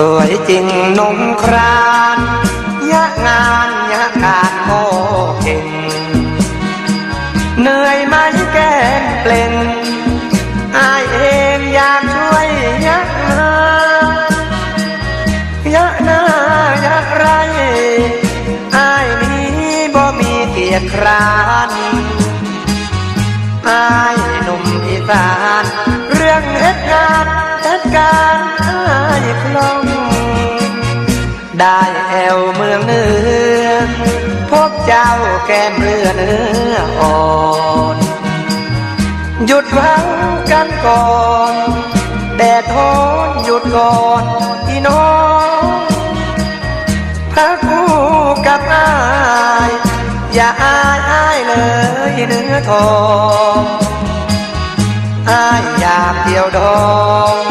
สวยจริงนงครานยะงานยะการโอเก่งเหนื่อยไหมแก้มเปล่งอายเองอยากช่วยยะนายะนายะไรอายนี้บ่มีเกียรติครานอายหนุ่มอีสาน ได้แอวเมืองเหนือพบเจ้าแก้มเรือเนื้ออ่อน หยุดหวังกันก่อนแดดโหนหยุดก่อนพี่น้องพักคู่กับอาย อย่าอายอายเลยเนื้อทองอายอยากเดียวดอง